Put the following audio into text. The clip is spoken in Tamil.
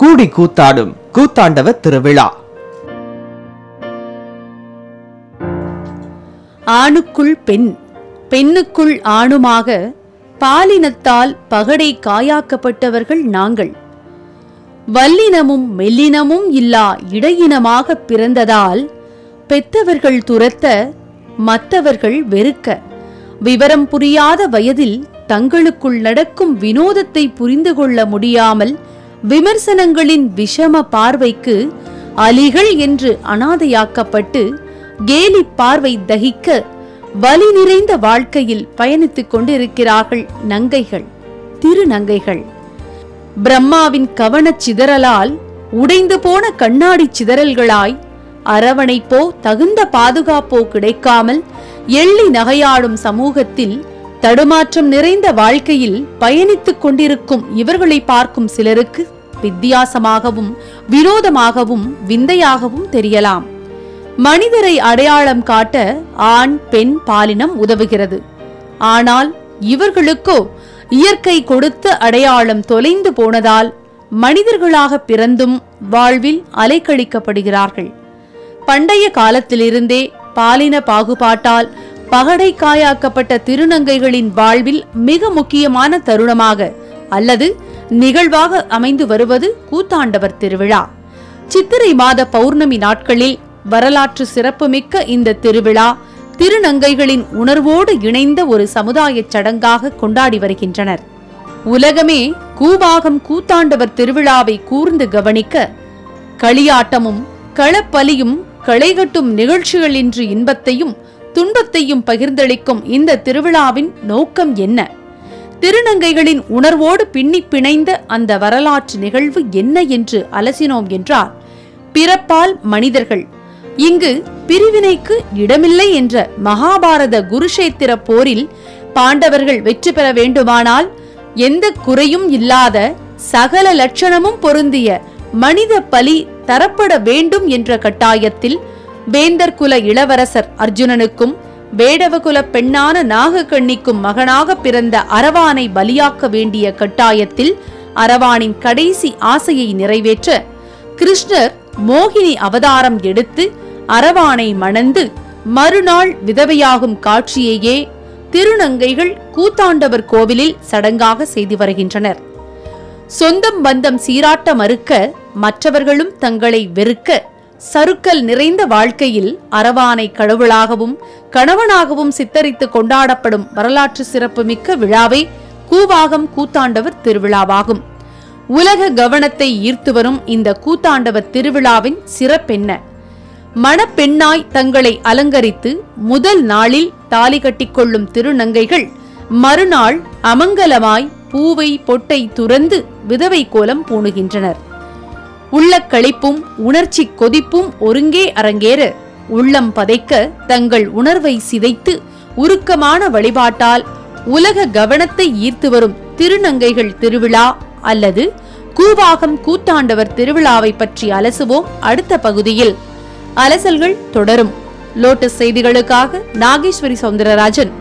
கூடி கூத்தாடும் கூத்தாண்டவ திருவிழா. ஆணுக்குள் பெண் பெண்ணுக்குள் ஆணுமாக பாலினத்தால் பகடை காயாக்கப்பட்டவர்கள் நாங்கள். வல்லினமும் மெல்லினமும் இல்லா இடையினமாக பிறந்ததால் பெத்தவர்கள் துரத்த மற்றவர்கள் வெறுக்க. விவரம் புரியாத வயதில் தங்களுக்குள் நடக்கும் வினோதத்தை புரிந்து கொள்ள முடியாமல் விமர்சனங்களின் விஷம பார்வைக்கு அலிகள் என்று அனாதையாக்கப்பட்டு கேலி பார்வை தகிக்க வலி நிறைந்த வாழ்க்கையில் பயணித்துக் கொண்டிருக்கிறார்கள் நங்கைகள் திருநங்கைகள். பிரம்மாவின் கவனச் சிதறலால் உடைந்து போன கண்ணாடி சிதறல்களாய் அரவணைப்போ தகுந்த பாதுகாப்போ கிடைக்காமல் எள்ளி நகையாடும் சமூகத்தில் தடுமாற்றம் நிறைந்த வாழ்க்கையில் பயணித்துக் கொண்டிருக்கும் இவர்களை பார்க்கும் சிலருக்கு வித்தியாசமாகவும் வினோதமாகவும் விந்தையாகவும் தெரியலாம். மனிதரை அடையாளம் காட்ட ஆண் பெண் பாலினம் உதவுகிறது. ஆனால் இவர்களுக்கோ இயற்கை கொடுத்த அடையாளம் தொலைந்து போனதால் மனிதர்களாக பிறந்தும் வாழ்வில் அலைக்கழிக்கப்படுகிறார்கள். பண்டைய காலத்திலிருந்தே பாலின பாகுபாட்டால் பகடை காயாக்கப்பட்ட திருநங்கைகளின் வாழ்வில் மிக முக்கியமான தருணமாக அல்லது நிகழ்வாக அமைந்து வருவது கூத்தாண்டவர் திருவிழா. சித்திரை மாத பௌர்ணமி நாட்களில் வரலாற்று சிறப்புமிக்க இந்த திருவிழா திருநங்கைகளின் உணர்வோடு இணைந்த ஒரு சமுதாயச் சடங்காக கொண்டாடி வருகின்றனர். உலகமே கூவாகம் கூத்தாண்டவர் திருவிழாவை கூர்ந்து கவனிக்க களியாட்டமும் களப்பலியும் களைகட்டும் நிகழ்ச்சிகளின்றி இன்பத்தையும் துன்பத்தையும் பகிர்ந்தளிக்கும் இந்த திருவிழாவின் நோக்கம் என்ன? திருநங்கைகளின் உணர்வோடு பின்னி பிணைந்த அந்த வரலாற்று நிகழ்வு என்ன என்று அலசினோம் என்றால் பிறப்பால் மனிதர்கள். இங்கு பிரிவினைக்கு இடமில்லை என்ற மகாபாரத குருஷேத்திர போரில் பாண்டவர்கள் வெற்றி பெற வேண்டுமானால் எந்த குறையும் இல்லாத சகல லட்சணமும் பொருந்திய மனித பலி தரப்பட வேண்டும் என்ற கட்டாயத்தில் வேந்தர் குல இளவரசர் அர்ஜுனனுக்கும் வேடவகுல பெண்ணான நாகக்கண்ணிக்கும் மகனாக பிறந்த அரவானை பலியாக்க வேண்டிய கட்டாயத்தில் அரவானின் கடைசி ஆசையை நிறைவேற்ற கிருஷ்ணர் மோகினி அவதாரம் எடுத்து அரவானை மணந்து மறுநாள் விதவையாகும் காட்சியையே திருநங்கைகள் கூத்தாண்டவர் கோவிலில் சடங்காக செய்து வருகின்றனர். சொந்தம் பந்தம் சீராட்ட மறுக்க மற்றவர்களும் தங்களை வெறுக்க சருக்கல் நிறைந்த வாழ்க்கையில் அரவானை கடவுளாகவும் கணவனாகவும் சித்தரித்து கொண்டாடப்படும் வரலாற்று சிறப்புமிக்க விழாவை கூவாகம் கூத்தாண்டவர் திருவிழாவாகும். உலக கவனத்தை ஈர்த்து வரும் இந்த கூத்தாண்டவர் திருவிழாவின் சிறப்பென்ன? மணப்பெண்ணாய் தங்களை அலங்கரித்து முதல் நாளில் தாலி கட்டிக்கொள்ளும் திருநங்கைகள் மறுநாள் அமங்கலமாய் பூவை பொட்டை துறந்து விதவை கோலம் பூணுகின்றனர். உள்ள களிப்பும் உணர்ச்சி கொதிப்பும் ஒருங்கே அரங்கேற. உள்ளம் பதைக்க தங்கள் உணர்வை சிதைத்து உருக்கமான வழிபாட்டால் உலக கவனத்தை ஈர்த்து வரும் திருநங்கைகள் திருவிழா அல்லது கூவாகம் கூத்தாண்டவர் திருவிழாவை பற்றி அலசுவோம் அடுத்த பகுதியில். அலசல்கள் தொடரும். லோட்டஸ் செய்திகளுக்காக நாகேஸ்வரி சவுந்தரராஜன்.